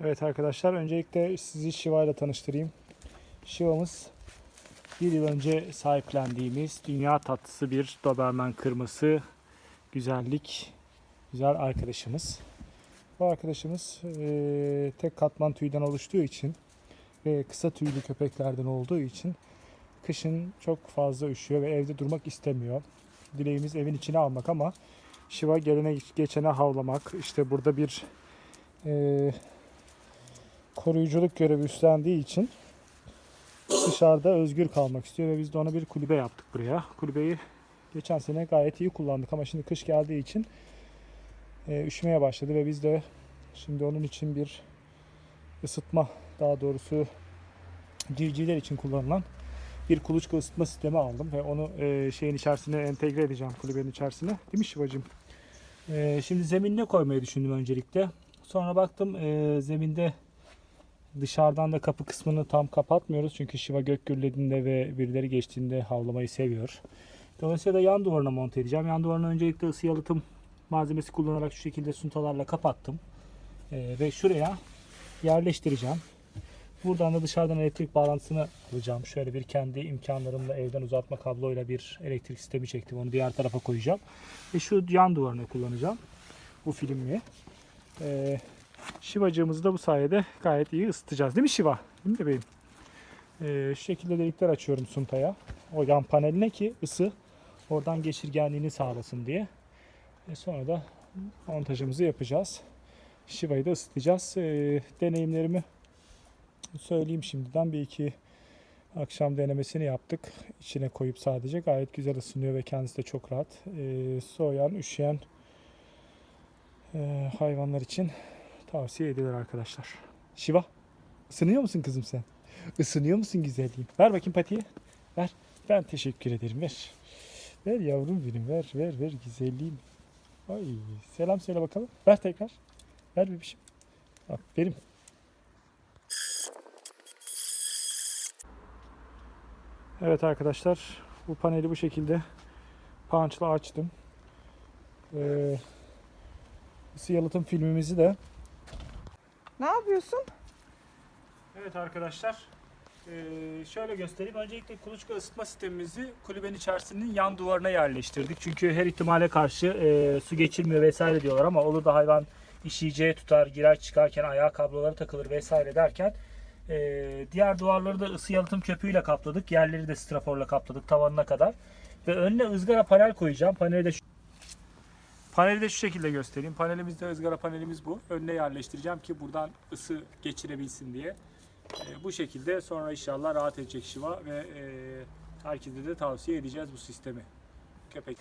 Evet arkadaşlar öncelikle sizi Shiva ile tanıştırayım. Shiva'mız bir yıl önce sahiplendiğimiz dünya tatlısı bir Doberman kırması güzellik güzel arkadaşımız. Bu arkadaşımız eee, tek katman tüyden oluştuğu için ve kısa tüylü köpeklerden olduğu için kışın çok fazla üşüyor ve evde durmak istemiyor. Dileğimiz evin içine almak ama Shiva gelene geçene havlamak, işte burada bir eee koruyuculuk görevi üstlendiği için dışarıda özgür kalmak istiyor ve biz de ona bir kulübe yaptık buraya. Kulübeyi geçen sene gayet iyi kullandık ama şimdi kış geldiği için e, üşümeye başladı ve biz de şimdi onun için bir ısıtma daha doğrusu civcivler için kullanılan bir kuluçka ısıtma sistemi aldım ve onu e, şeyin içerisine entegre edeceğim kulübenin içerisine. Değil mi Şivacığım? E, şimdi zeminine koymayı düşündüm öncelikle. Sonra baktım e, zeminde Dışarıdan da kapı kısmını tam kapatmıyoruz çünkü Shiva gök gürlediğinde ve birileri geçtiğinde havlamayı seviyor. Dolayısıyla yan duvarına monte edeceğim. Yan duvarına öncelikle ısı yalıtım malzemesi kullanarak şu şekilde suntalarla kapattım. Ee, ve şuraya yerleştireceğim. Buradan da dışarıdan elektrik bağlantısını alacağım. Şöyle bir kendi imkanlarımla evden uzatma kabloyla bir elektrik sistemi çektim. Onu diğer tarafa koyacağım. Ve şu yan duvarını kullanacağım. Bu filmi. Ee, Şivacığımızı da bu sayede gayet iyi ısıtacağız. Değil mi Şiva? Değil mi bebeğim? Ee, şu şekilde delikler açıyorum suntaya. O yan paneline ki ısı oradan geçirgenliğini sağlasın diye. E sonra da montajımızı yapacağız. Şiva'yı da ısıtacağız. Ee, deneyimlerimi söyleyeyim şimdiden. Bir iki akşam denemesini yaptık. İçine koyup sadece gayet güzel ısınıyor ve kendisi de çok rahat. Ee, soğuyan, üşüyen e, hayvanlar için tavsiye edilir arkadaşlar. Şiva, ısınıyor musun kızım sen? Isınıyor musun güzelliğim? Ver bakayım patiyi. Ver. Ben teşekkür ederim. Ver. Ver yavrum benim. Ver, ver, ver güzelliğim. Ay, selam söyle bakalım. Ver tekrar. Ver bebişim. Aferin. Evet arkadaşlar, bu paneli bu şekilde punchla açtım. Ee, yalıtım filmimizi de Ne yapıyorsun? Evet arkadaşlar. eee, şöyle göstereyim. Öncelikle kuluçka ısıtma sistemimizi kulübenin içerisinin yan duvarına yerleştirdik. Çünkü her ihtimale karşı eee, su geçirmiyor vesaire diyorlar ama olur da hayvan işeyeceği tutar, girer çıkarken ayağa kabloları takılır vesaire derken eee, diğer duvarları da ısı yalıtım köpüğüyle kapladık. Yerleri de straforla kapladık tavanına kadar. Ve önüne ızgara panel koyacağım. Paneli de şu Paneli de şu şekilde göstereyim. Panelimizde ızgara panelimiz bu. Önüne yerleştireceğim ki buradan ısı geçirebilsin diye. Ee, bu şekilde sonra inşallah rahat edecek Şiva ve e, herkese de tavsiye edeceğiz bu sistemi. Köpek